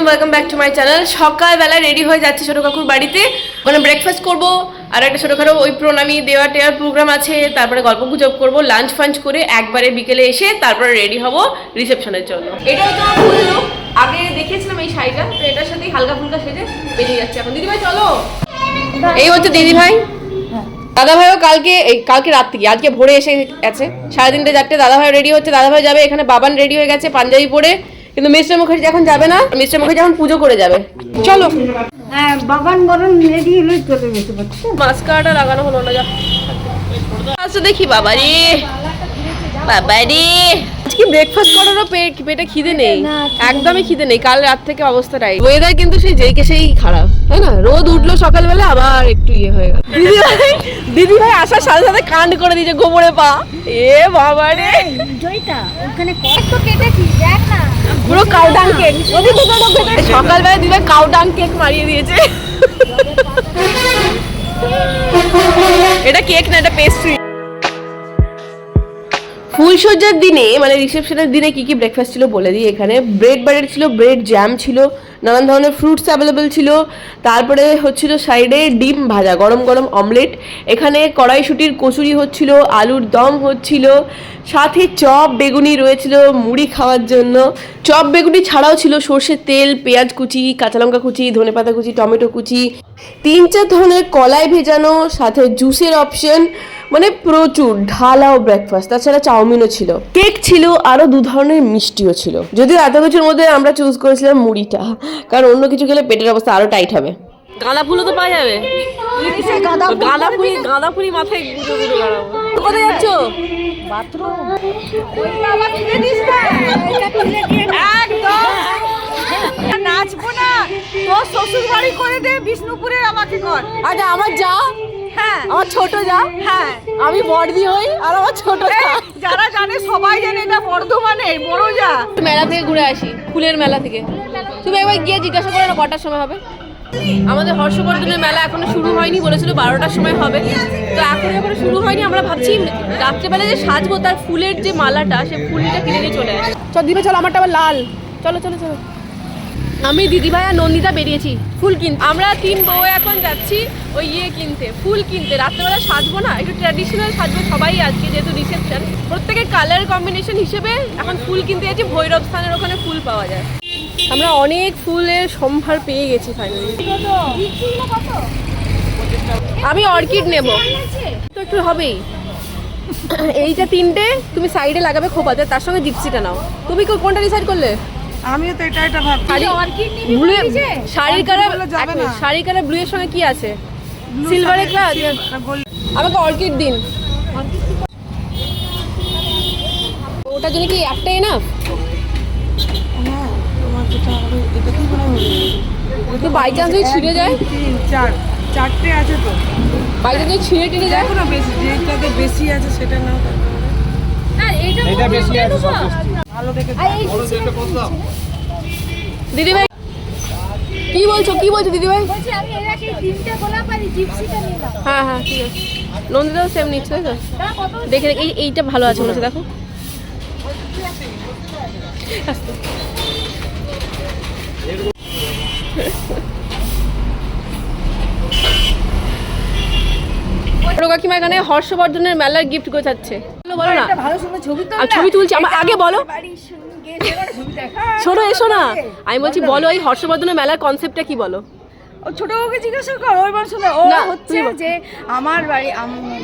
Everyone welcome back to my channel সকালবেলা ready হয়ে যাচ্ছে ছোটো কাকুর বাড়িতে। মানে ব্রেকফাস্ট করব, আর একটা ছোটখাটো ওই প্রণামী দেওয়া টেওয়ার প্রোগ্রাম আছে, তারপরে গল্প গুজব করব লাঞ্চ ফাঞ্চ করে একবারে বিকেলে এসে তারপরে রেডি হব রিসেপশনের জন্য। এটা হচ্ছে আমার ফুল look। আগে দেখিয়েছিলাম এই শাড়িটা, তো এটার সাথেই হালকা ফুলকা সেজে বেরিয়ে যাচ্ছে। এখন দিদিভাই, চলো। এই হচ্ছে দিদিভাই। দাদা ভাইও কালকে, এই কালকে রাত থেকে, আজকে ভোরে এসে গেছে। সাড়ে তিনটে চারটে দাদা ভাই রেডি হচ্ছে। দাদা ভাই যাবে, এখানে বাবান রেডি হয়ে গেছে, পাঞ্জাবি পরে। কিন্তু মিস্টার মুখার্জি এখন যাবে না মিস্টার মুখার্জি এখন পুজো করে যাবে। চলো। হ্যাঁ বাগান বরণ রেডি হলে চলে যেতে পারছে মাস্কারাটা লাগানো হলো না যা। আচ্ছা দেখি বাবা রে বাবা রে আজকে ব্রেকফাস্ট করারও পেট পেটে খিদে নেই। একদমই খিদে নেই। কাল রাত থেকে অবস্থাটাই। ওয়েদার কিন্তু সেই যেইকে সেই খারাপ তাই না? রোদ উঠল সকালবেলা আবার একটু ইয়ে হয়ে গেল। দিদি ভাই দিদি ভাই আসার সাথে সাথে কাণ্ড করে দিয়েছে গোবরে পা। এ বাবা রে। জয়টা ওখানে কত কেটেছি দেখ না। পুরো কাউডাং কেক সকালবেলা দিদি ভাই কাউডাং কেক মারিয়ে দিয়েছে। এটা কেক না এটা পেস্ট্রি ফুলসজ্জার দিনে মানে রিসেপশনের দিনে কি কি ব্রেকফাস্ট ছিল বলে দিই এখানে? ব্রেড বাটার ছিল ব্রেড জ্যাম ছিল নানান ধরনের ফ্রুটস অ্যাভেলেবেল ছিল। তারপরে হচ্ছিল সাইডে ডিম ভাজা, গরম গরম অমলেট এখানে কড়াইশুটির কচুরি হচ্ছিল, আলুর দম হচ্ছিল, সাথে চপ বেগুনি রয়েছিল মুড়ি খাওয়ার জন্য। চপ বেগুনি ছাড়াও ছিল সর্ষের তেল, পেঁয়াজ কুচি, কাঁচা লঙ্কা কুচি ধনেপাতা কুচি, টমেটো কুচি। তিন চার ধরনের কলাই ভেজানো, সাথে জুসের অপশন মানে প্রচুর ঢালাও ব্রেকফাস্ট তাছাড়া চাউমিনও ছিল। কেক ছিল আরও দু ধরনের মিষ্টিও ছিল। যদিও এত কিছুর মধ্যে আমরা চুজ করেছিলাম মুড়িটা। কারণ অন্য কিছু খেলে পেটের অবস্থা আরও টাইট হবে। গাঁদা ফুলও তো পাওয়া যাবে। গাঁদা ফুলি গাঁদা ফুলি মাথায় গুঁজো গুঁজো গাড়াবো কোথায় যাচ্ছ? বাথরুম। নাচবো না। তোর শ্বশুর বাড়ি করে দে আমাকে কর আচ্ছা আমার যা। হ্যাঁ। আমার ছোট যা। হ্যাঁ। আমি বড়দি হই আর আমার ছোট যা। যারা জানে সবাই জানে এটা বর্ধমানে বড় যা। মেলা থেকে ঘুরে আসি ফুলের মেলা থেকে। তুমি একবার গিয়ে জিজ্ঞাসা করো না কটার সময় হবে। আমাদের হর্ষবর্ধনের মেলা এখনও শুরু হয়নি বলেছিল বারোটার সময় হবে। তো এখন এখনও শুরু হয়নি আমরা ভাবছি রাত্রেবেলা যে সাজবো তার ফুলের যে মালাটা সে ফুলটা কিনে নিয়ে চলে আসে। চল দিবে চলো আমারটা আবার লাল। চলো চলো চলো। আমি দিদিভাই আর নন্দিতা বেরিয়েছি ফুল কিনতে। আমরা তিন বউ এখন যাচ্ছি ওই ইয়ে কিনতে ফুল কিনতে। রাত্রেবেলা সাজবো না একটু ট্র্যাডিশনাল সাজবো সবাই আজকে যেহেতু রিসেপশন প্রত্যেকের কালার কম্বিনেশন হিসেবে এখন ফুল কিনতে যাচ্ছি ভৈরব স্থানের ওখানে ফুল পাওয়া যায়। আমরা অনেক ফুলের সম্ভার পেয়ে গেছি ফাইনালি আমি অর্কিড নেব। তো একটু হবেই। এইটা তিনটে তুমি সাইডে লাগাবে খোপাতে তার সঙ্গে জিপসিটা নাও। তুমি কো- কোনটা ডিসাইড করলে? আমিও তো এটা এটা ভাবছি। শাড়ি ব্লু শাড়ির কালার যাবে না। শাড়ির কালার ব্লু এর সঙ্গে কি আছে? কালার আমাকে অর্কিড দিন। ওটার জন্য কি একটাই এনাফ তো বাই চান্স যদি ছিঁড়ে যায়। তিন চার চারটে আছে তো। বাই চান্স যদি ছিঁড়ে টিড়ে যায়। না বেশি যেটাতে বেশি আছে সেটা নাও এটা বেশি আছে ভালো দেখে দিদি ভাই কি বলছো কি বলছো দিদি ভাই? হ্যাঁ হ্যাঁ ঠিক আছে। নন্দিতাও সেম নিচ্ছে তাই তো? দেখে দেখে এই এইটা ভালো আছে মনে হচ্ছে দেখো। কাকিমা এখানে হর্ষবর্ধনের মেলার গিফট গোছাচ্ছে। বলো না। ভালো সুন্দর ছবি তো আর ছবি তুলছি। আমার আগে বলো। শোনো এসো না। আমি বলছি বলো এই হর্ষবর্ধনের মেলার কনসেপ্টটা কি বলো? ছোট বউকে জিজ্ঞাসা কর ওই বার শুনে। ও হচ্ছে যে আমার বাড়ি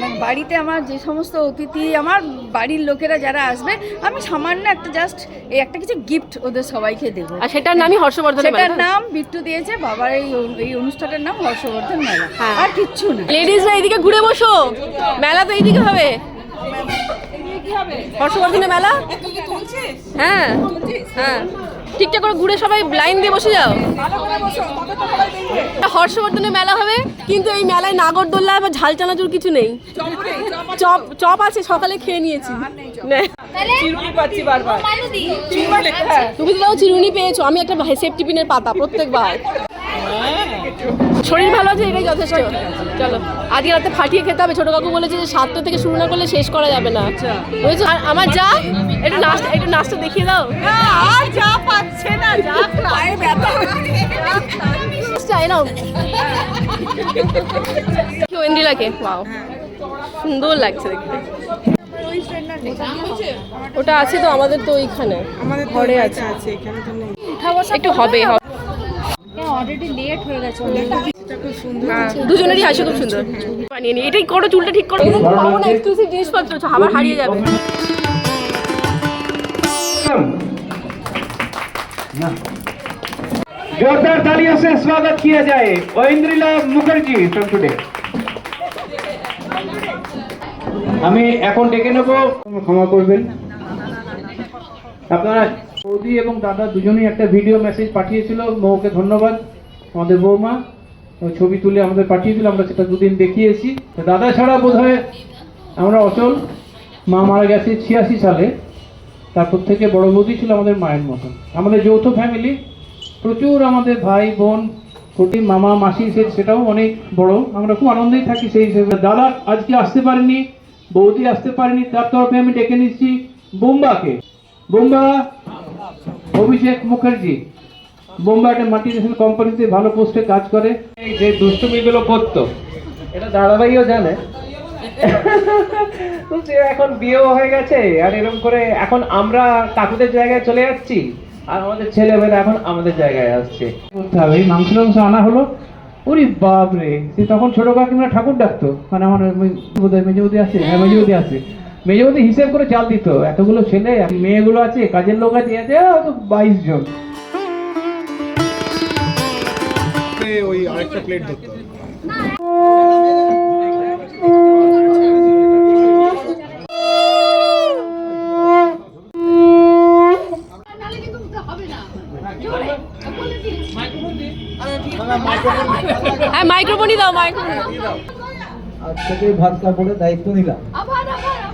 মানে বাড়িতে আমার যে সমস্ত অতিথি আমার বাড়ির লোকেরা যারা আসবে আমি সামান্য একটা জাস্ট এই একটা কিছু গিফট ওদের সবাইকে দেবো। আর সেটার নামই হর্ষবর্ধনের সেটার নাম বিট্টু দিয়েছে বাবার এই এই অনুষ্ঠানের নাম হর্ষবর্ধন মেলা। হ্যাঁ। আর কিচ্ছু না। লেডিসরা এইদিকে ঘুরে বসো। মেলা তো এইদিকে হবে। হর্ষবর্ধনের মেলা? হ্যাঁ। হ্যাঁ। ঠিকঠাক করে ঘুরে সবাই লাইন দিয়ে বসে যাও। হর্ষবর্ধনের মেলা হবে কিন্তু এই মেলায় নাগরদোল্লা বা ঝাল চানাচুর কিছু নেই। চপ চপ আছে সকালে খেয়ে নিয়েছি। তুমি তো চিরুনি পেয়েছ। আমি একটা সেফটি পিনের পাতা প্রত্যেকবার। শরীর ভালো আছে এটাই যথেষ্ট। চলো আজকে রাতে ফাটিয়ে খেতে হবে। ছোট কাকু বলেছে যে সাতটা থেকে শুরু না করলে শেষ করা যাবে না। বুঝেছ? আর আমার যা একটু নাচটা একটু নাচটা দেখিয়ে দাও। আর যা পাচ্ছে না যা পায়ে ব্যথা চাই নাও। ওয়েন্ডিলাকে ওয়াও। সুন্দর লাগছে দেখতে। ওটা আছে তো আমাদের তো ওইখানে। ঘরে আছে। একটু হবে হবে অলরেডি লেট হয়ে গেছে হ্যাঁ, দুজনেরই হাসি খুব সুন্দর বানিয়ে নি এটাই করো চুলটা ঠিক করো পাবো না এক্সক্লুসিভ জিনিসপত্র আবার হারিয়ে যাবে जोरदार तालियों से स्वागत किया जाए ओइंद्रिला मुखर्जी फ्रॉम टुडे আমি এখন ডেকে নেব ক্ষমা করবেন আপনারা বৌদি এবং দাদা দুজনেই একটা ভিডিও মেসেজ পাঠিয়েছিল। বউকে ধন্যবাদ, আমাদের বৌমা। ছবি তুলে আমাদের পাঠিয়েছিল আমরা সেটা দুদিন দেখিয়েছি। দাদা ছাড়া বোধ আমরা অচল। মা মারা গেছে ছিয়াশি সালে। তারপর থেকে বড় বৌদি ছিল আমাদের মায়ের মতন। আমাদের যৌথ ফ্যামিলি প্রচুর আমাদের ভাই, বোন কুটি মামা, মাসি সেটাও অনেক বড়। আমরা খুব আনন্দেই থাকি সেই হিসেবে। দাদা আজকে আসতে পারেনি, বৌদি আসতে পারেনি, তার তরফে আমি ডেকে নিচ্ছি বোম্বাকে। বোম্বা অভিষেক মুখার্জি একটা মাল্টিনেশনাল কোম্পানিতে ভালো পোস্টে কাজ করে। যে দুষ্টুমিগুলো করতো, এটা দাদাভাইও জানে। তো সে এখন বিয়েও হয়ে গেছে, আর এরকম করে এখন আমরা কাকুদের জায়গায় চলে যাচ্ছি, আর আমাদের ছেলেমেয়েরা এখন আমাদের জায়গায় আসছে। করতে হবে, এই মাংস টাংস আনা হলো, ওরে বাপ রে সে তখন ছোট কাকিমা ঠাকুর ডাকতো মানে আমার বোধহয় আছে হ্যাঁ মেজবদি আছে। মেজবদি হিসেব করে চাল দিত। এতগুলো ছেলে মেয়েগুলো আছে কাজের লোক আছে আছে বাইশ জন। ওই আরেকটা প্লেট ধরতে হ্যাঁ মাইক্রোফোনই দাও মাইক্রোফোন। আজ থেকে ভাত কাপড়ের দায়িত্ব নিলাম আজ থেকে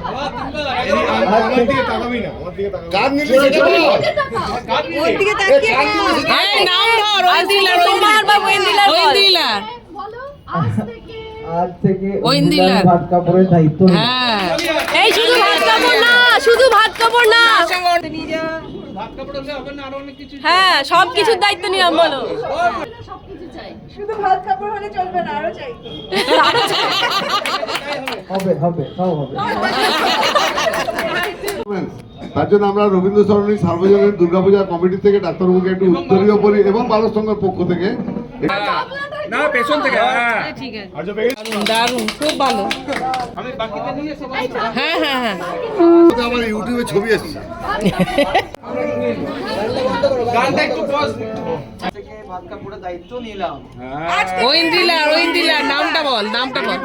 তাকাবি না আমার দিকে তাকাবি তোমার বা ওয়েন্দিলার বল। আজ থেকে ভাত কাপড়ের দায়িত্ব নিলাম এই শুধু ভাত কাপড় না শুধু ভাত কাপড় না। হ্যাঁ সব কিছুর দায়িত্ব নিলাম বলো। হবে হবে সব হবে। তার জন্য আমরা রবীন্দ্র সরণী সার্বজনীন দুর্গাপূজা কমিটি থেকে ডাক্তারবাবুকে একটু উত্তরীয় বলি এবং বালক সংঘের পক্ষ থেকে। আমার ইউটিউবে ছবি আসছে। গানটা থেকে ভাত কাপড়ের দায়িত্ব নিলাম। ওইন্দিলার ওইন্দিলার নামটা বল নামটা বল।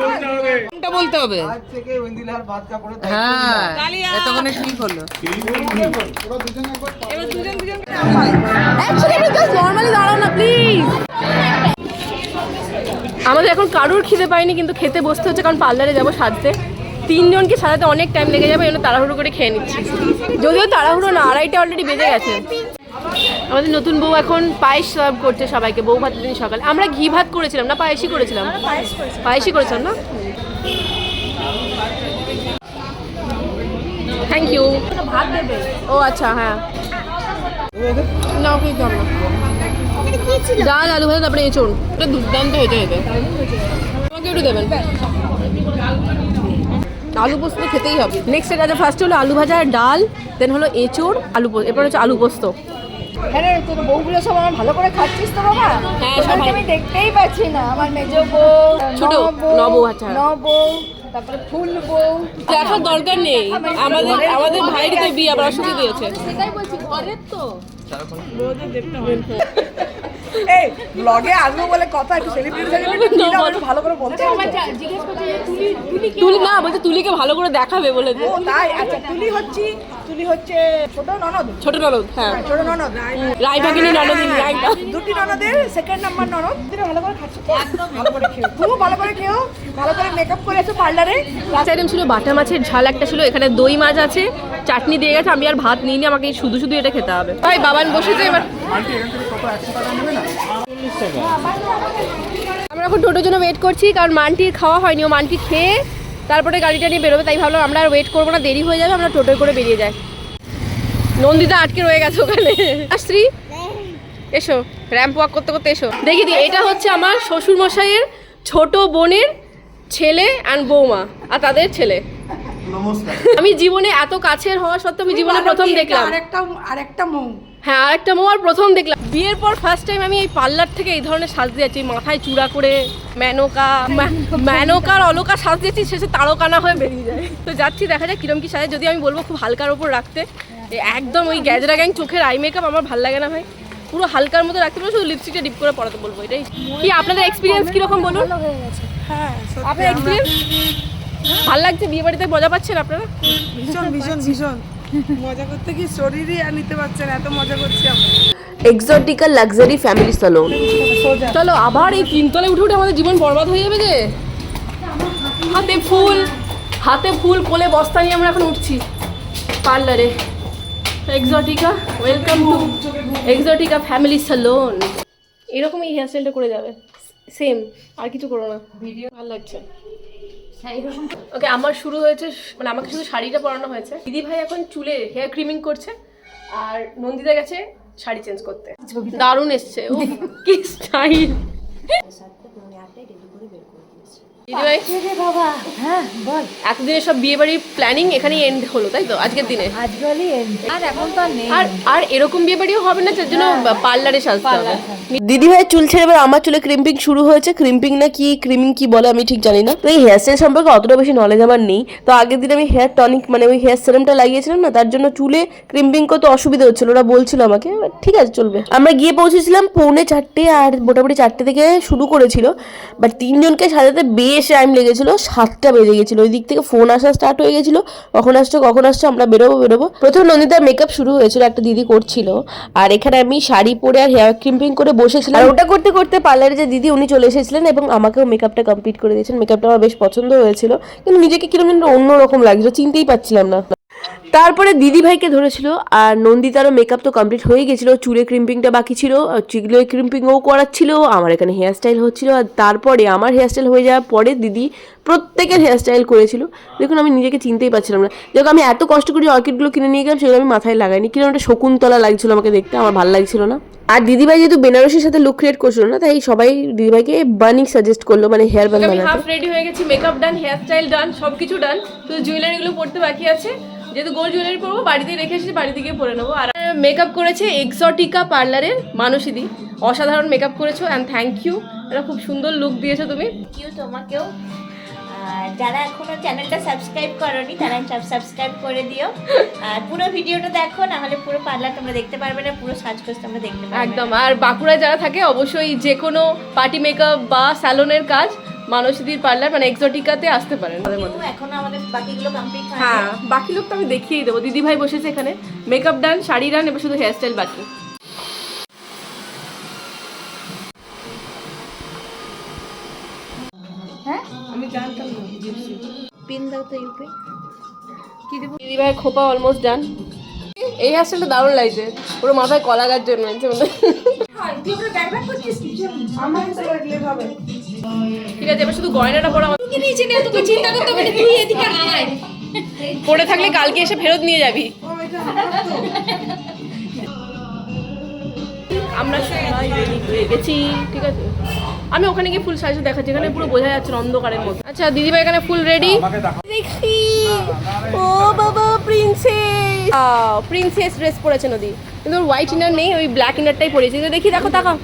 নামটা বলতে হবে। আজ থেকে ওইন্দিলার ভাত কাপড়ের হ্যাঁ এতক্ষণে ঠিক হলো। নর্মালি দাঁড়াও না প্লিজ আমাদের এখন কারুর খিদে পাইনি কিন্তু খেতে বসতে হচ্ছে কারণ পার্লারে যাব সাজতে। তিনজনকে সাজাতে অনেক টাইম লেগে যাবে এই জন্য তাড়াহুড়ো করে খেয়ে নিচ্ছি। যদিও তাড়াহুড়ো না আড়াইটা অলরেডি বেজে গেছে। আমাদের নতুন বউ এখন পায়েস সার্ভ করছে সবাইকে বউ ভাতের দিন সকালে। আমরা ঘি ভাত করেছিলাম না পায়েসই করেছিলাম? পায়েসই করেছিলাম না? থ্যাংক ইউ ও আচ্ছা হ্যাঁ। না ডাল আলু ভাজা তারপরে এঁচড়। এটা দুর্দান্ত হয়েছে এতে আমাকে একটু দেবেন। আলু পোস্ত খেতেই হবে। নেক্সট এটা ফার্স্ট হলো আলু ভাজা আর ডাল দেন হলো এঁচড় আলু পোস্ত এরপর হচ্ছে আলু পোস্ত। হ্যাঁ রে, তোর বউগুলো সব আমার ভালো করে খাচ্ছিস তো বাবা? হ্যাঁ, সব আমি দেখতেই পাচ্ছি না। আমার মেজ বউ ছোট, নবউ, আচ্ছা। নবউ তারপরে ফুল বউ। দেখার দরকার নেই। আমাদের আমাদের ভাইয়ের তো বিয়ে আবার দিয়েছে। সেটাই বলছি ঘরের তো। এই ব্লগে আসব বলে কথা একটু সেলিব্রিটি সেলিব্রিটি ভালো করে বলতে তুলি না বলছে তুলিকে ভালো করে দেখাবে বলে তাই? আচ্ছা তুলি হচ্ছি তুলি হচ্ছে ছোট ননদ? ছোট ননদ হ্যাঁ। ছোট ননদ রায়টা দুটি ননদের সেকেন্ড নাম্বার ননদ। ভালো করে খাচ্ছো? ভালো করে খেও। খুব ভালো করে খেও। ভালো করে মেকআপ করে এসো পার্লারে লাস্ট আইটেম ছিল বাটা মাছের ঝাল একটা ছিল এখানে দই মাছ আছে চাটনি দিয়ে গেছে আমি আর ভাত নিইনি আমাকে শুধু শুধু এটা খেতে হবে। ভাই বাবান বসেছে এবার। আমরা এখন টোটোর জন্য ওয়েট করছি কারণ মানটির খাওয়া হয়নি ও মানটি খেয়ে তারপরে গাড়িটা নিয়ে বেরোবে তাই ভাবলাম আমরা আর ওয়েট করব না দেরি হয়ে যাবে আমরা টোটোয় করে বেরিয়ে যাই। নন্দিতা আটকে রয়ে গেছে ওখানে। শ্রী এসো র্যাম্প ওয়াক করতে করতে এসো। দেখি দি এটা হচ্ছে আমার শ্বশুর মশাইয়ের ছোট বোনের ছেলে অ্যান্ড বৌমা আর তাদের ছেলে। আমি জীবনে এত কাছের হওয়া সত্ত্বেও আমি জীবনে প্রথম দেখলাম। আরেকটা আরেকটা মৌ। হ্যাঁ আরেকটা মোয়ার প্রথম দেখলাম। বিয়ের পর ফার্স্ট টাইম আমি এই পার্লার থেকে এই ধরনের সাজতে যাচ্ছি মাথায় চূড়া করে ম্যানোকা ম্যানোকার অলকা সাজ দিয়েছি শেষে তারকানা হয়ে বেরিয়ে যায়। তো যাচ্ছি দেখা যাক কিরম কি সাজে। যদি আমি বলব খুব হালকার ওপর রাখতে একদম ওই গ্যাজরা গ্যাং চোখের আই মেকআপ আমার ভালো লাগে না ভাই। পুরো হালকার মতো রাখতে বলব শুধু লিপস্টিকটা ডিপ করে পড়াতে বলব এটাই। কি আপনাদের এক্সপিরিয়েন্স কীরকম বলুন? হ্যাঁ আপনার এক্সপিরিয়েন্স ভালো লাগছে? বিয়ে বাড়িতে মজা পাচ্ছেন আপনারা? ভীষণ ভীষণ ভীষণ। মজা করতে কি শরীরই আর নিতে পারছেন এত মজা করছি আমরা। এক্সোটিকা লাক্সারি ফ্যামিলি সালোন চলো আবার এই তিনতলে উঠে উঠে আমাদের জীবন বরবাদ হয়ে যাবে যে? হাতে ফুল হাতে ফুল কোলে বস্তা নিয়ে আমরা এখন উঠছি পার্লারে। Exotica welcome to Exotica family salon এরকমই হেয়ার স্টাইলটা করে যাবে। সেম আর কিছু করো না। ভিডিও ভালো লাগছে। ওকে আমার শুরু হয়েছে মানে আমাকে শুধু শাড়িটা পরানো হয়েছে। দিদি ভাই এখন চুলে হেয়ার ক্রিমিং করছে আর নন্দিতা গেছে শাড়ি চেঞ্জ করতে। দারুণ এসছে ও কি স্টাইল বাবা হ্যাঁ বল। এতদিনের সব বিয়ে বাড়ির প্ল্যানিং এখানেই এন্ড হলো তাই তো? আজকের দিনে। আর এখন তো আর নেই। আর আর এরকম বিয়ে বাড়িও হবে না যার জন্য পার্লারে সাজতে হবে। দিদি ভাইয়ের চুল ছেড়ে এবার আমার চুলে ক্রিম্পিং শুরু হয়েছে। ক্রিম্পিং না কি ক্রিমিং কি বলে আমি ঠিক জানি না। তো এই হেয়ার স্টাইল সম্পর্কে অতটা বেশি নলেজ আমার নেই। তো আগের দিন আমি হেয়ার টনিক মানে ওই হেয়ার সিরামটা লাগিয়েছিলাম না তার জন্য চুলে ক্রিম্পিং করতে অসুবিধা হচ্ছিল। ওরা বলছিল আমাকে ঠিক আছে চলবে। আমরা গিয়ে পৌঁছেছিলাম পৌনে চারটে আর মোটামুটি চারটে থেকে শুরু করেছিল। বাট তিনজনকে সাজাতে বেশ টাইম লেগেছিল সাতটা বেজে গেছিল। ওই দিক থেকে ফোন আসা স্টার্ট হয়ে গেছিল। কখন আসছো কখন আসছো, আমরা বেরোবো বেরোবো। প্রথম নন্দিতার মেকআপ শুরু হয়েছিল, একটা দিদি করছিল। আর এখানে আমি শাড়ি পরে আর হেয়ার ক্রিম্পিং করে বসেছিলাম। আর ওটা করতে করতে পার্লারে যে দিদি, উনি চলে এসেছিলেন এবং আমাকেও মেকআপটা কমপ্লিট করে দিয়েছেন। মেকআপটা আমার বেশ পছন্দ হয়েছিল। কিন্তু নিজেকে কীরকম অন্যরকম লাগছিল, চিনতেই পারছিলাম না। তারপরে দিদি ভাইকে ধরেছিল আর নন্দিতারও মেকআপ তো কমপ্লিট হয়ে গেছিল চুলে ক্রিম্পিংটা বাকি ছিল চিগুলো ক্রিম্পিংও করাচ্ছিল আমার এখানে হেয়ার স্টাইল হচ্ছিল আর তারপরে আমার হেয়ার স্টাইল হয়ে যাওয়ার পরে দিদি প্রত্যেকের হেয়ার স্টাইল করেছিল। দেখুন আমি নিজেকে চিনতেই পারছিলাম না। দেখো আমি এত কষ্ট করে অর্কিডগুলো কিনে নিয়ে গেলাম সেগুলো আমি মাথায় লাগাইনি। কীরকম একটা শকুন্তলা লাগছিল আমাকে দেখতে আমার ভালো লাগছিল না। আর দিদিভাই যেহেতু বেনারসির সাথে লুক ক্রিয়েট করছিল না তাই সবাই দিদিভাইকে বানি সাজেস্ট করল মানে হেয়ার বান বানাতে। হাফ রেডি হয়ে গেছি makeup done hair style done সবকিছু ডান শুধু জুয়েলারিগুলো পড়তে বাকি আছে। যেহেতু গোল্ড জুয়েলারি পরবো বাড়িতে রেখে এসেছি বাড়িতে গিয়ে পরে নেব। আর মেকআপ করেছে এক্সটিকা পার্লারের মানসীদি। অসাধারণ মেকআপ করেছ অ্যান্ড থ্যাংক ইউ এটা খুব সুন্দর লুক দিয়েছ তুমি। ইউ তোমাকেও। আর যারা এখনও চ্যানেলটা সাবস্ক্রাইব করনি তারা সাবস্ক্রাইব করে দিও। আর পুরো ভিডিওটা দেখো না হলে পুরো পার্লার তোমরা দেখতে পারবে না পুরো সাজগোজ তোমরা দেখতে পারবে একদম। আর বাঁকুড়ায় যারা থাকে অবশ্যই যে কোনো পার্টি মেকআপ বা স্যালনের কাজ মানসীদির পার্লার মানে এক্সোটিকাতে আসতে পারেন। কিন্তু আমাদের বাকিগুলো কমপ্লিট হ্যাঁ বাকি লোক তো আমি দেখিয়েই দেবো। দিদি ভাই বসেছে এখানে। মেকআপ ডান শাড়ি ডান এবার শুধু হেয়ার স্টাইল বাকি পিন দাও তো ইউপি। কি দেবো? দিদি ভাই খোপা অলমোস্ট ডান এই হেয়ার দারুণ লাগছে। পুরো মাথায় কলা গাছ জন্য ঠিক আছে এবার শুধু গয়নাটা পরা নিচে নিয়ে তোকে চিন্তা করতে হবে তুই এদিকে আয় পড়ে থাকলে কালকে এসে ফেরত নিয়ে যাবি। আমরা সবাই রেডি হয়ে গেছি ঠিক আছে? আমি ওখানে গিয়ে ফুল সাইজ দেখাচ্ছি। এখানে পুরো বোঝা যাচ্ছে অন্ধকারের মধ্যে। আচ্ছা দিদিভাই এখানে ফুল রেডি দেখি। ও বাবা প্রিন্সেস প্রিন্সেস ড্রেস পরেছে নদী। কিন্তু ওর হোয়াইট ইনার নেই ওই ব্ল্যাক ইনারটাই পরেছে। দেখি দেখো তাকাও।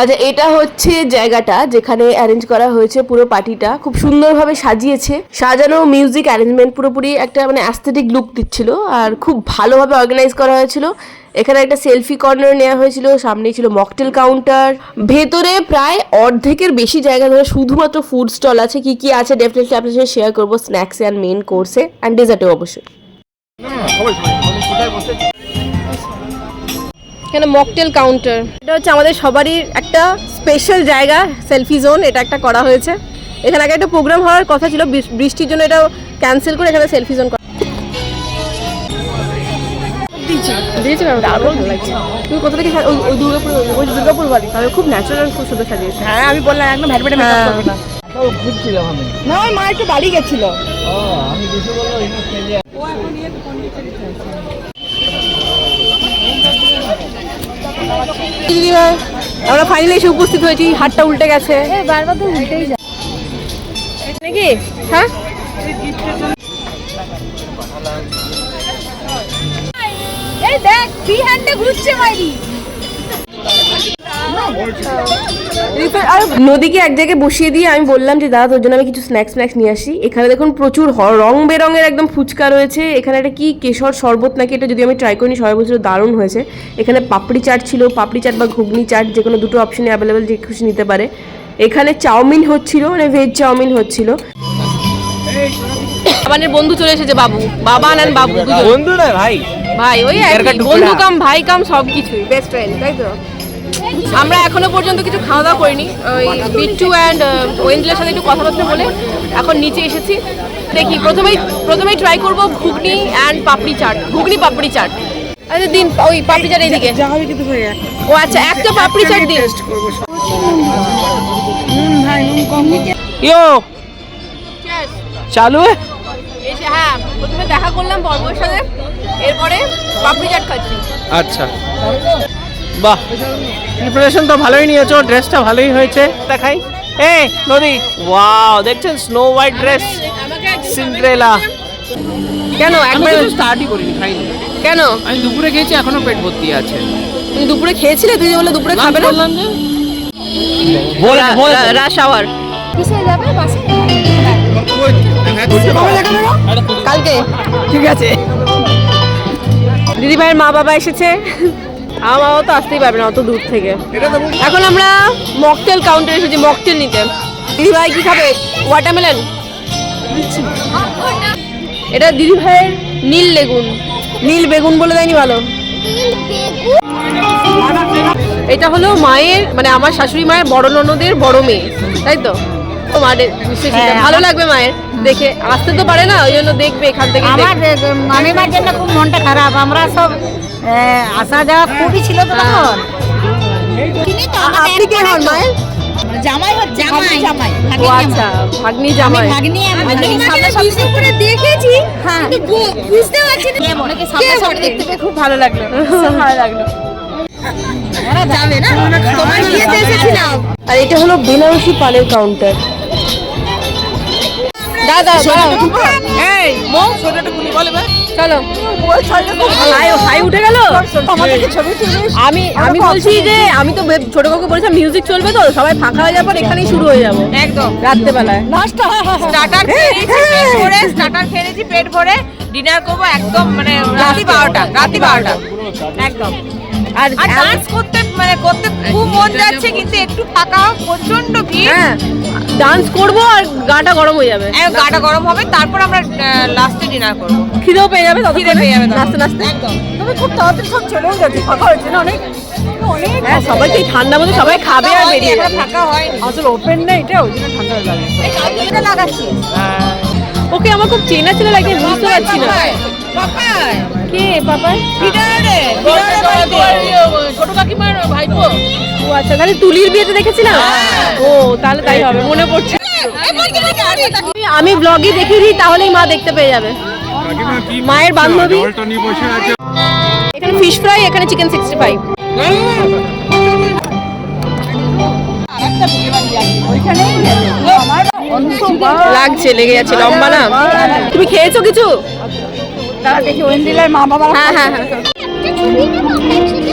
আচ্ছা এটা হচ্ছে জায়গাটা যেখানে অ্যারেঞ্জ করা হয়েছে পুরো পার্টিটা। খুব সুন্দরভাবে সাজিয়েছে। সাজানো মিউজিক অ্যারেঞ্জমেন্ট পুরোপুরি একটা মানে অ্যাস্থেটিক লুক দিচ্ছিল। আর খুব ভালোভাবে অর্গানাইজ করা হয়েছিল। এখানে একটা সেলফি কর্নার নেওয়া হয়েছিল, সামনেই ছিল মকটেল কাউন্টার। ভেতরে প্রায় অর্ধেকের বেশি জায়গা ধরে শুধুমাত্র ফুড স্টল আছে। কি কি আছে ডেফিনেটলি আপনার সাথে শেয়ার করব স্ন্যাক্স অ্যান্ড মেন কোর্সে অ্যান্ড ডেজার্টে অবশ্যই। এখানে মকটেল কাউন্টার। এটা হচ্ছে আমাদের সবারই একটা স্পেশাল জায়গা সেলফি জোন এটা একটা করা হয়েছে। এখানে আগে একটা প্রোগ্রাম হওয়ার কথা ছিল বৃষ- বৃষ্টির জন্য এটা ক্যান্সেল করে এখানে সেলফি জোন করা দেখেছি দেখেছি দারুণ লাগছে। তুমি কোথা থেকে ওই ওই দুর্গাপুর ওই দুর্গাপুর বাড়ি তাহলে খুব ন্যাচারাল খুব সুন্দর সাজিয়েছে। হ্যাঁ আমি বললাম একদম ভ্যাট ভ্যাটে মেকআপ করবে না। ঘুরছিলাম আমি। না ওই মা একটু বাড়ি গেছিল। ও আমি আমরা ফাইনালি এসে উপস্থিত হয়েছি হাতটা উল্টে গেছে। বারবার তো উল্টেই যায়। নাকি? হ্যাঁ? এই দেখ ফ্রি হ্যান্ডে ঘুরছে মাইরি আর নদীকে এক জায়গায় বসিয়ে দিয়ে আমি বললাম যে দাদা তোর জন্য আমি কিছু স্ন্যাক্স স্ন্যাক্স নিয়ে আসি। এখানে দেখুন প্রচুর হ- রং বেরঙের একদম ফুচকা রয়েছে। এখানে একটা কি কেশর শরবত নাকি এটা যদি আমি ট্রাই করিনি সবাই বলছিল দারুণ হয়েছে। এখানে পাপড়ি চাট ছিল পাপড়ি চাট বা ঘুগনি চাট যে কোনো দুটো অপশনে অ্যাভেলেবেল যে খুশি নিতে পারে। এখানে চাউমিন হচ্ছিল মানে ভেজ চাউমিন হচ্ছিল। বাবানের বন্ধু চলে এসেছে বাবু। বাবা নেন বাবু দুজন। বন্ধু না ভাই। ভাই ওই বন্ধু কাম ভাই কাম সব কিছুই। বেস্ট ফ্রেন্ড তাই তো? আমরা এখনও পর্যন্ত কিছু খাওয়া দাওয়া করিনি। ওই বিট্টু অ্যান্ড ওয়েন্দ্রের সাথে একটু কথাবার্তা বলে এখন নিচে এসেছি। দেখি প্রথমেই প্রথমেই ট্রাই করব ঘুগনি অ্যান্ড পাপড়ি চাট। ঘুগনি পাপড়ি চাট। আচ্ছা দিন ওই পাপড়ি চাট এইদিকে। ও আচ্ছা একটা পাপড়ি চাট দিন। ইয়ো! চালু? এসে হ্যাঁ প্রথমে দেখা করলাম বর্মর সাথে এরপরে পাপড়ি চাট খাচ্ছি। আচ্ছা। বাহ প্রিপারেশন তো ভালোই নিয়েছো ড্রেসটা ভালোই হয়েছে। দেখাই। এ নদী। ওয়াও দেখছেন স্নো হোয়াইট ড্রেস সিন্ড্রেলা কেন? একবার স্টার্টই করিনি খাইনি। কেন? আমি দুপুরে খেয়েছি এখনও পেট ভর্তি আছে। তুমি দুপুরে খেয়েছিলে? তুই যে বলে দুপুরে খাবে না? বললাম যে রাশ আওয়ার। কিসে যাবে? বাসে? কালকে। ঠিক আছে। দিদি ভাইয়ের মা বাবা এসেছে। আমার বাবা তো আসতেই পারবে না অত দূর থেকে। এখন আমরা মকটেল কাউন্টার এসেছি মকটেল নিতে। দিদি ভাই কি খাবে? ওয়াটারমেলন এটা দিদি ভাইয়ের নীল বেগুন। নীল বেগুন বলে দেয়নি ভালো। এটা হলো মায়ের মানে আমার শাশুড়ি মায়ের বড় ননদের বড় মেয়ে তাই তো? ও মায়ের নিশ্চয়ই সেটা ভালো লাগবে মায়ের দেখে। আসতে তো পারে না ওই জন্য দেখবে এখান থেকে আমার। মামিমার জন্য খুব মনটা খারাপ। আমরা সব আসা যাওয়া খুবই ছিল তো তখন। আ- আপনি কে হন মায়ের? জামাই হচ্ছে জামাই জামাই ও আচ্ছা ভাগ্নি জামাই। ভাগ্নি সামনে করে দেখেছি হ্যাঁ। বুঝতে পারছি না অনেকে সামনে সামনে দেখতে পেয়ে খুব ভালো লাগল ভালো লাগল। না? তোমার বিয়েতে এসেছিলাম। আর এটা হলো বেনারসি পানের কাউন্টার দাদা এই মো। সোনাটা খুলি বলে ভাই চলো। হাই উঠে গেল? ছবি আমি আমি বলছি যে আমি তো ছোট কাউকে বলেছিলাম মিউজিক চলবে তো সবাই ফাঁকা হয়ে যাওয়ার পর এখানেই শুরু হয়ে যাব। একদম। রাত্রেবেলায়। নাচটা স্টার্টার খেয়েছি পেট স্টার্টার খেয়েছি পেট ভরে। ডিনার করব একদম মানে রাত্রি বারোটা রাত্রি বারোটা। একদম। আর ডান্স করতে মানে করতে খুব মন যাচ্ছে কিন্তু একটু ফাঁকা প্রচণ্ড ভিড়। হ্যাঁ ডান্স করব আর গাটা গরম হয়ে যাবে। একদম গাটা গরম হবে তারপর আমরা লাস্টে ডিনার করব। খিদেও পেয়ে যাবে খিদে পেয়ে যাবে। নাচতে নাচতে একদম। তুমি খুব তাড়াতাড়ি সব চলেও গেছে ফাঁকা হয়েছে না অনেক। অনেক হ্যাঁ সবাই তো ঠান্ডা মধ্যে সবাই খাবে আর বেরিয়ে যাবে। ফাঁকা হয়নি। আসলে ওপেন না এটা ওই জন্য ঠান্ডা লাগে এই কালকে লাগাচ্ছি। ওকে আমার খুব চেনা চেনা লাগছে বুঝতে পারছি না। কে পাপা বিদারে ছোট কাকিমার ভাইপো ও আচ্ছা তাহলে তুলির বিয়েতে দেখেছিলাম ও তাহলে তাই হবে মনে পড়ছে আমি ব্লগে দেখিয়ে দিই তাহলেই মা দেখতে পেয়ে যাবে মায়ের বান্ধবী এখানে ফিশ ফ্রাই এখানে চিকেন সিক্সটি ফাইভ লাগছে লেগে যাচ্ছে লম্বা না তুমি খেয়েছো কিছু তারা দেখি ওয়েন্দিলার মা বাবা হ্যাঁ হ্যাঁ হ্যাঁ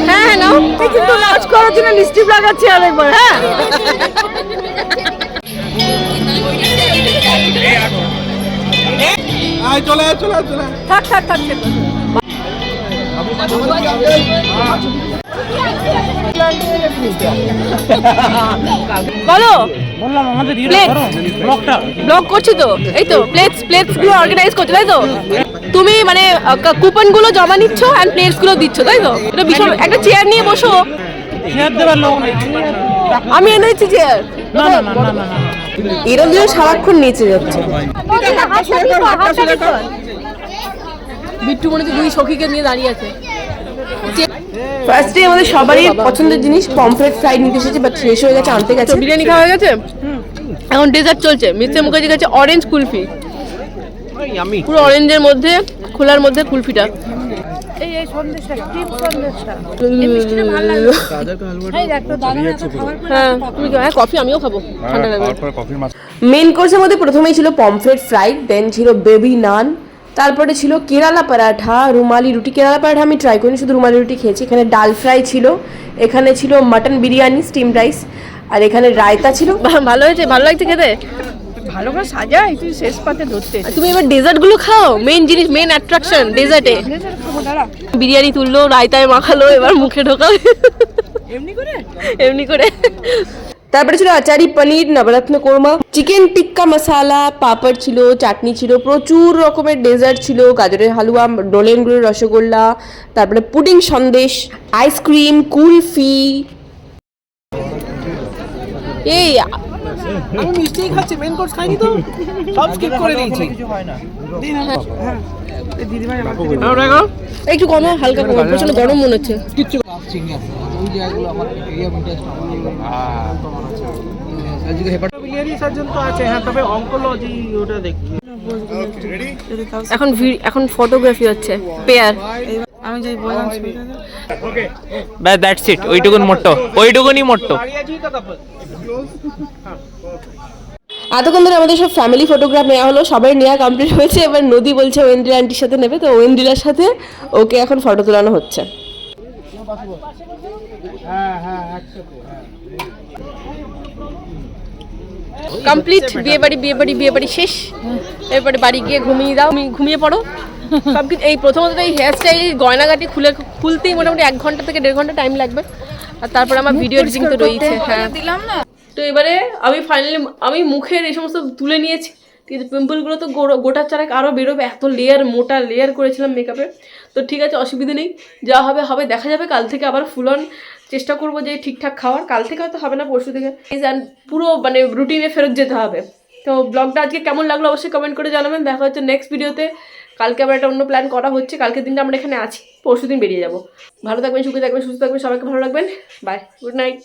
হ্যাঁ হ্যাঁ নাও কিন্তু নাচ করার জন্য লিপস্টিক লাগাচ্ছি আরেকবার। হ্যাঁ। থাক থাক থাক থাক। বলো। বললাম আমাদের Plate. ব্লগ করছি তো? এই তো প্লেটস প্লেটসগুলো অর্গানাইজ করছ তাই তো? তুমি মানে কুপনগুলো জমা নিচ্ছ অ্যান্ড প্লেটসগুলো দিচ্ছ তাই তো? এটা বিশাল একটা চেয়ার নিয়ে বসো। শেয়ার দেবার লোক আমি এনে দিচ্ছি চেয়ার না না না না এরা দুজন সারাক্ষণ নিচে যাচ্ছে। বিট্টু মনে হচ্ছে দুই সখীকে নিয়ে দাঁড়িয়ে আছে। ফার্স্টে আমাদের সবারই পছন্দের জিনিস পমফ্রেট ফ্রাই নিতে এসেছে বাট শেষ হয়ে গেছে আনতে গেছে। বিরিয়ানি খাওয়া হয়ে গেছে? এখন ডেজার্ট চলছে। মিস্টার মুখার্জি কাছে অরেঞ্জ কুলফি। আমি। পুরো অরেঞ্জের মধ্যে খোলার মধ্যে কুলফিটা এই এই সন্দেশটা ক্রিম সন্দেশটা এই মিষ্টিটা ভালো লাগল এই দেখ তো দাদা খাবার হ্যাঁ তুমি হ্যাঁ কফি আমিও খাব। ঠান্ডা লাগবে মেন কোর্সের মধ্যে প্রথমেই ছিল পমফ্রেট ফ্রাই দেন ছিল বেবি নান তারপরে ছিল কেরালা পরাঠা রুমালি রুটি। কেরালা পরাঠা আমি ট্রাই করিনি শুধু রুমালি রুটি খেয়েছি। এখানে ডাল ফ্রাই ছিল এখানে ছিল মাটন বিরিয়ানি স্টিম রাইস আর এখানে রায়তা ছিল। ভালো হয়েছে ভালো লাগছে খেতে? ভালো করে সাজাই তুই শেষ পাতে ধরতে তুমি এবার ডেজার্টগুলো খাও? মেন জিনিস মেন অ্যাট্রাকশন ডেজার্টে বিরিয়ানি তুললো রায়তায় মাখালো এবার মুখে ঢোকাবে। এমনি করে? এমনি করে। তারপরে ছিল আচারি পনির নবরত্ন কোরমা। চিকেন টিক্কা মশালা পাপড় ছিল চাটনি ছিল প্রচুর রকমের ডেজার্ট ছিল। গাজরের হালুয়া ডোলেন গুড়ের রসগোল্লা তারপরে পুডিং সন্দেশ আইসক্রিম কুলফি। এই আমি মিষ্টিই খাচ্ছি মেন কোর্স খাইনি তো। সব স্কিপ করে দিয়েছি। একটু কম হালকা কম প্রচণ্ড গরম মনে হচ্ছে। বিরিয়ানি সার্জন তো আছে হ্যাঁ তবে অঙ্কোলজি ওটা দেখি এখন এখন ফটোগ্রাফি হচ্ছে পেয়ার ব্যাস দ্যাটস ইট ওইটুকুন মোট্টো ওইটুকুনই মোট্টো। এতক্ষণ ধরে আমাদের সব ফ্যামিলি ফটোগ্রাফ নেওয়া হলো সবাই নেওয়া কমপ্লিট হয়েছে। এবার নদী বলছে ওয়েন্দ্রিলা আন্টির সাথে নেবে তো ওয়েন্দ্রিলার সাথে ওকে এখন ফটো তোলানো হচ্ছে। কমপ্লিট বিয়ে বাড়ি বিয়ে বাড়ি বিয়ে বাড়ি শেষ। এরপরে বাড়ি গিয়ে ঘুমিয়ে দাও। ঘুমিয়ে পড়ো। সব এই প্রথমত এই হেয়ার স্টাইল গয়নাগাটি খুলে খুলতেই মোটামুটি এক ঘণ্টা থেকে দেড় ঘণ্টা টাইম লাগবে। আর তারপরে আমার ভিডিও এডিটিং তো রয়েছে হ্যাঁ। দিলাম না? তো এবারে আমি ফাইনালি আমি মুখের এই সমস্ত তুলে নিয়েছি। কিন্তু পিম্পলগুলো তো গোটার চারাক আরও বেরোবে, এত লেয়ার মোটা লেয়ার করেছিলাম মেকআপে তো ঠিক আছে, অসুবিধা নেই, যা হবে হবে, দেখা যাবে, কাল থেকে আবার ফুল অন চেষ্টা করব যে ঠিকঠাক খাওয়ার। কাল থেকে হয়তো হবে না, পরশু থেকে। পুরো মানে রুটিনে ফেরত যেতে হবে। তো ব্লগটা আজকে কেমন লাগল অবশ্যই কমেন্ট করে জানাবেন। দেখা হচ্ছে নেক্সট ভিডিওতে কালকে আবার একটা অন্য প্ল্যান করা হচ্ছে। কালকের দিনটা আমরা এখানে আছি। পরশু দিন বেরিয়ে যাব। ভালো থাকবেন, সুখে থাকবেন, সুস্থ থাকবেন, সবাইকে ভালো রাখবেন। Bye good night